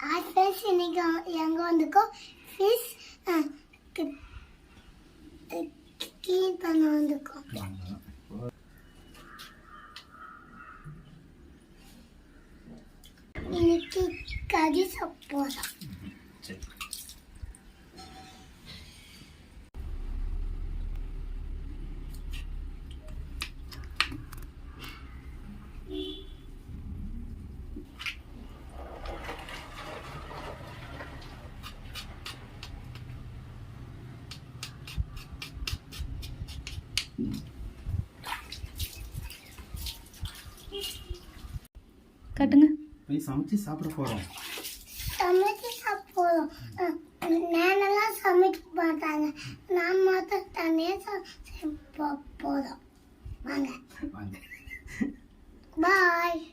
Hi friends இன்னைக்கு எங்கே வந்திருக்கோம் ஃபிஷ் க்ளீன் பண்ண வந்திருக்கோம் இன்னைக்கு கறி சாப்பிட்றோம் காட்டுங்க. போய் சமைச்சு சாப்பிட போகிறோம் சமைச்சு சாப்பிட்றோம் நேனெல்லாம் சமைக்க மாட்டாங்க. நான் மாத்திரம் தனியாக போகிறோம் வாங்க. வாங்க. பாய்